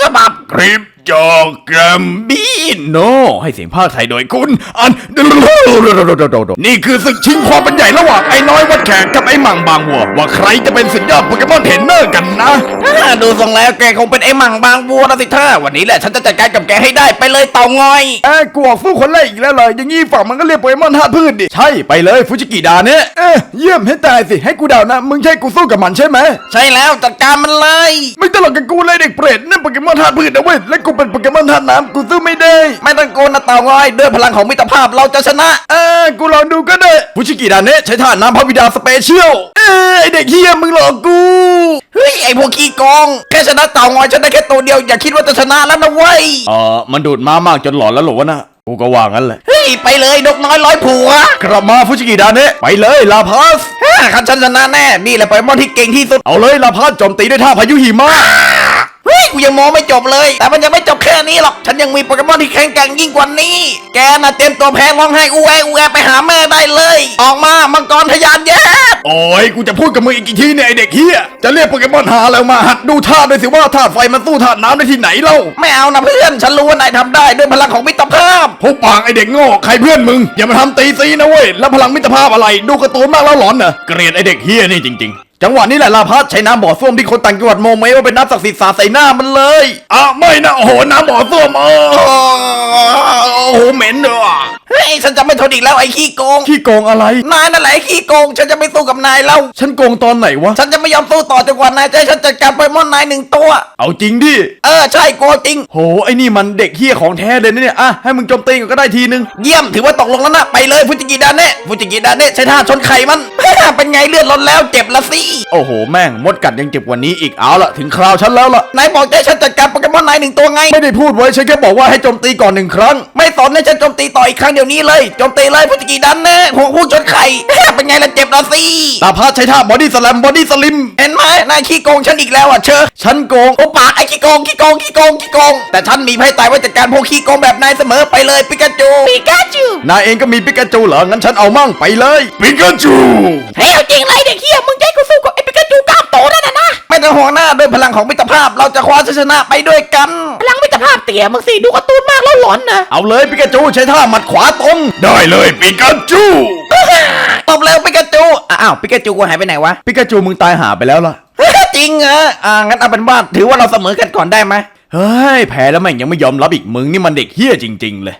ฉบับคลิป จอกแกรมบีโนให้เสียงภาคไทยโดยคุณ อัน นี่คือศึกชิงความเป็นใหญ่ระหว่างไอ้น้อยวัดแขกกับไอ้หมังบางวัว ว่าใครจะเป็นสุดยอดโปเกมอนเทรนเนอร์กันนะอ่าดูทรงแล้วแกคงเป็นไอ้หมังบางบัวนะสิท่าวันนี้แหละฉันจะจัดการกับแกให้ได้ไปเลยเต่างอย เอ้ยกูออกสู้คนแรกอีกแล้วเลยอย่างงี้ฝั่งมันก็เรียกโปเกมอนธาตุพืชดิ ใช่ไปเลยฟูจิกิดาเนี่ยเอ้ยเยี่ยมให้ตายสิให้กูเดานะ มึงใช่กูสู้กับมันใช่ไหมใช่แล้วจัดการมันเลยไม่ตลกกับกูเลยเด็กเปรตนั่นโปเกมอนธาตุพืชนะเว้ยและกูเป็นโปเกมอนธาตุน้ำกูสู้ไม่ได้ ไม่ต้องโกนนะเต่างอยด้วยพลังของมิตรภาพเราจะชนะ เออกูลองดูก็ได้ฟูจิกิดาเนี่ยใช้ท่าน้ำพระบิดาสเปเชียลเอ้ยไอเด็กเฮียมึงหลอกกูเฮ้ยไอ้พวกขี้โกงแค่ชนะเต่างอยฉันได้แค่ตัวเดียวอย่าคิดว่าจะชนะแล้วนะเว้ยเออมันดูดม้ามากจนหลอนแล้วหรอวะนะกูก็ว่างั้นแหละเฮ้ยไปเลยนกน้อยร้อยผัวกลับมาฟูจิกิดาเนี่ยไปเลยลาพัสฮ่าคันฉันชนะแน่นี่แหละโปเกมอนที่เก่งที่สุดเอาเลยลาพัสโจมตีด้วยท่าพายุหิมะเฮ้ย กูยังมองไม่จบเลย แต่มันยังไม่จบแค่นี้หรอก ฉันยังมีโปเกมอนที่แข็งแกร่งยิ่งกว่านี้ แกน่ะเตรียมตัวแพ้ร้องไห้อูแออูแอไปหาแม่ได้เลย ออกมามังกรทะยานแย่โอ้ยกูจะพูดกับมึงอีกกี่ทีเนี่ยไอเด็กเฮียจะเรียกโปเกมอนหาแล้วมาหัดดูท่าด้วยสิว่าท่าไฟมันสู้ท่าน้ำได้ที่ไหนเล่าไม่เอานะเพื่อนฉันรู้ว่านายทำได้ด้วยพลังของมิตรภาพพบปากไอเด็กโง่ใครเพื่อนมึงอย่ามาทำตีซีนะเว้ยแล้วพลังมิตรภาพอะไร ดูการ์ตูนมากแล้วหลอนเหรอเกลียดไอเด็กเฮียนี่จริง ๆ จังหวะนี้แหละลาพัสใช้น้ำบ่อส้วมที่คนต่างจังหวัดโมงไหมว่าเป็นน้ำศักดิ์สิทธิ์สาดใส่หน้ามันเลยอะไม่นะโอ้โหน้ำบ่อส้วมเออโอ้โหเหม็นเนอะ เฮ้ยฉันจะไม่ทนอีกแล้วไอ้ขี้โกง ขี้โกงอะไร นายนั่นแหละไอ้ขี้โกง ฉันจะไม่สู้กับนายแล้ว ฉันโกงตอนไหนวะ ฉันจะไม่ยอมสู้ต่อจนกว่านายจะให้ฉันจัดการโปเกมอนนายหนึ่งตัว เอาจริงดิ เออใช่โกจริง โห ไอ้นี่มันเด็กเฮียของแท้เลยนะเนี่ย อะ ให้มึงโจมตีก่อนก็ได้ทีนึง เยี่ยมถือว่าตกลงแล้วนะไปเลยฟูจิกิดาเนะฟูจิกิดาเนะใช้ท่าชนไข่มัน เป็นไงเลือดลดแล้วเจ็บละสิโอ้โห แม่ง มดกัดยังเจ็บกว่านี้อีก เอาละถึงคราวฉันแล้วล่ะ นายบอกจะให้ฉันจัดการโปเกมอนนายหนึ่งตัวไง ไม่ได้พูดไว้ ฉันแค่บอกว่าให้โจมตีก่อนหนึ่งครั้ง ไม่สนให้ฉันโจมตีต่ออีกครั้งเดี๋ยวนี้เลยโจมตีเลยฟูจิกิดันเนะหัวผู้ชนไข่ เป็นไงล่ะเจ็บละสิตาพัดใช้ท่าบอดี้สแลมบอดี้สลิมเห็นไหมนายขี้โกงฉันอีกแล้วอะเชอะฉันโกงโอปากไอ้ขี้โกงขี้โกงขี้โกงขี้โกง แต่ฉันมีไพ่ตายไว้จัดการพวกขี้โกงแบบนายเสมอไปเลยปิกาจูปิกาจูนายเองก็มีปิกาจูเหรองั้นฉันเอามั่งไปเลยปิกาจูเฮ้ยจริงไรเด็กเฮียมึงใจกูสู้กั ไม่ต้องห่วงหน้าด้วยพลังของมิตรภาพ เราจะคว้าชัยชนะไปด้วยกัน พลังมิตรภาพเตี่ยมึงสิดูการ์ตูนมากแล้วหลอนนะ เอาเลยปิกาจูใช้ท่าหมัดขวาตรงได้เลยปิกาจูตบเร็วปิกาจูอ้าวปิกาจูกูหายไปไหนวะปิกาจูมึงตายหาไปแล้วล่ะจริงเหรออ่างั้นเอาเป็นว่าถือว่าเราเสมอกันก่อนได้ไหมเฮ้ยแพ้แล้วแม่งยังไม่ยอมรับอีกมึงนี่มันเด็กเฮี้ยจริง ๆ เลย